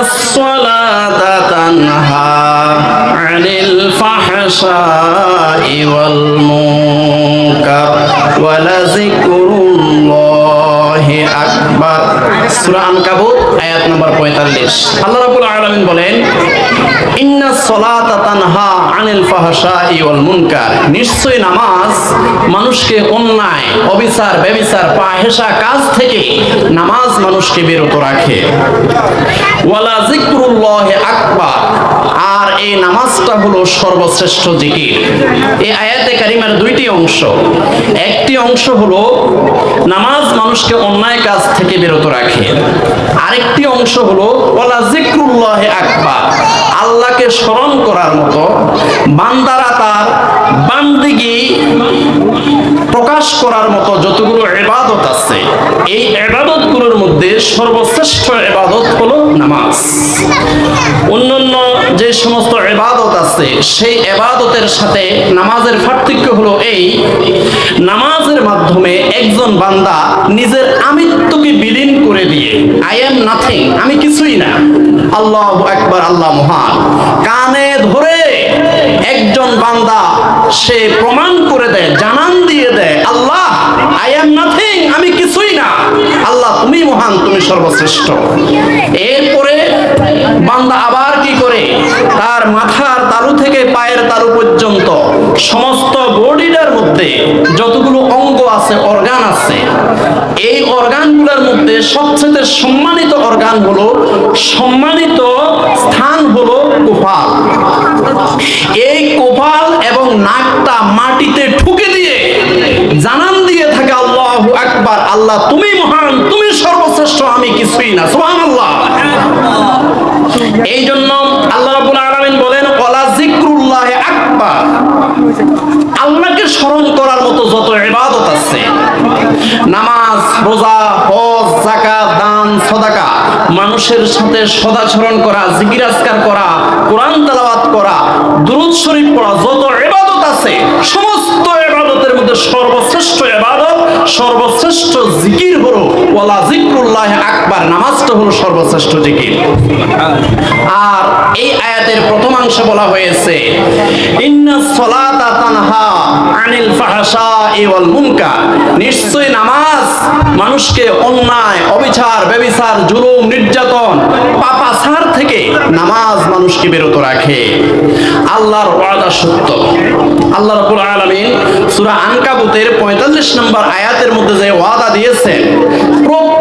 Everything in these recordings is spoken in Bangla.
الصلاة تنهى عن الفحشاء والمنكر ولذكر الله أكبر সূরা আনকাবুত আয়াত নম্বর 45 আল্লাহ রাব্বুল আলামিন বলেন, ইন্না সলাতা তানহা আনিল ফাহশাই ওয়াল মুনকার। নিশ্চয়ই নামাজ মানুষকে অন্যায়, অবিচার, ব্যবিচার পাহেশা কাজ থেকে নামাজ মানুষকে বিরত রাখে। ওয়ালা জিকরুল্লাহি আকবার। আর এই নামাজটা হলো সর্বশ্রেষ্ঠ জিকির। এই আয়াতে কারিমার দুইটি অংশ। একটি অংশ হলো নামাজ মানুষকে অন্যায় কাজ থেকে বিরত রাখে। আরেকটি অংশ হলো, ওয়ালা জিকরুল্লাহ আকবার আল্লাহকে স্মরণ করার মতো। বান্দারা তার বান্দিগি প্রকাশ করার মতো যতগুলো এবাদত আছে, এই এবাদতগুলোর মধ্যে সর্বশ্রেষ্ঠ এবাদত আছে, সেই এবাদতের সাথে নামাজের পার্থক্য হলো এই, নামাজের মাধ্যমে একজন বান্দা নিজের আমিত্বকে বিলীন করে দিয়ে আই এম নাথিং আমি কিছুই না। আল্লাহ একবার আল্লাহ মহান। কানে ধরে একজন বান্দা সে প্রমাণ করে দেয়, জানান দিয়ে দেয়, আল্লাহ আই এম নাথিং আমি কিছুই না। আল্লাহ, তুমি মহান, তুমি সর্বশ্রেষ্ঠ। এরপরে বান্দা আবার কি করে? তার মাথার তালু থেকে পায়ের তালু পর্যন্ত সমস্ত বডিটার মধ্যে যতগুলো অঙ্গ আছে, অর্গান আছে, এই অর্গানগুলোর মধ্যে সবচেয়ে সম্মানিত অর্গান হলো, সম্মানিত স্থান হলো কোপাল। এই কোপাল এবং নাকটা মাটিতে ঠুকে দিয়ে জানান দিয়ে থাকে, আল্লাহ আকবার, আল্লাহ তুমি মহান, তুমি সর্বশ্রেষ্ঠ, আমি কিছুই না। এই জন্য আল্লাহ রাবুল আলমিন বলেন কলা জিক্রুল্লাহ আকবার। আল্লাহকে স্মরণ করার মতো যত ইবাদত আছে, নামাজ, রোজা, হজ, যাকাত, দান, সদাকা, মানুষের সাথে সদাচরণ করা জিকির আজকার করা, কোরআন তালাবাত করা, দুরুদ শরীফ পড়া, যত ইবাদত আছে জিকরুল্লাহ আকবার নামাজটা হলো সর্বশ্রেষ্ঠ জিকির। আর এই আয়াতের প্রথমাংশে বলা হয়েছে, ইন্না সলাতা তানহা আনিল ফাহশাই ওয়াল মুনকার। নিশ্চয় নামাজ মানুষকে অন্যায়, অবিচার, ব্যবিচার, জুলুম, নির্যাতন পাপাচার থেকে নামাজ মানুষকে বিরত রাখে। আল্লাহর ওয়াদা সত্য। আল্লাহ রাব্বুল আলামিন সূরা আনকাবুতের 45 নম্বর আয়াতের মধ্যে যে ওয়াদা দিয়েছেন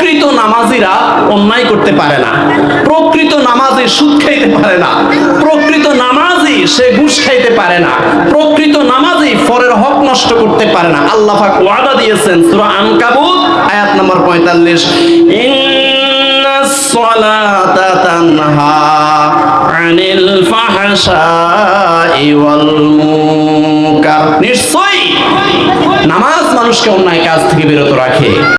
প্রকৃত নামাজিরা অন্যায় করতে পারে না। প্রকৃত নামাজি সুদ খাইতে পারে না। প্রকৃত নামাজি সে ঘুষ খাইতে পারে না। প্রকৃত নামাজি ফরের হক নষ্ট করতে পারে না। আল্লাহ পাক ওয়াদা দিয়েছেন সূরা আনকাবুত, আয়াত নম্বর 45 ইন্নাস সালাতা তানহা আনিল ফাহশাই ওয়াল মুনকার। নিশ্চয়ই নামাজ মানুষকে অন্যায় কাজ থেকে বিরত রাখে।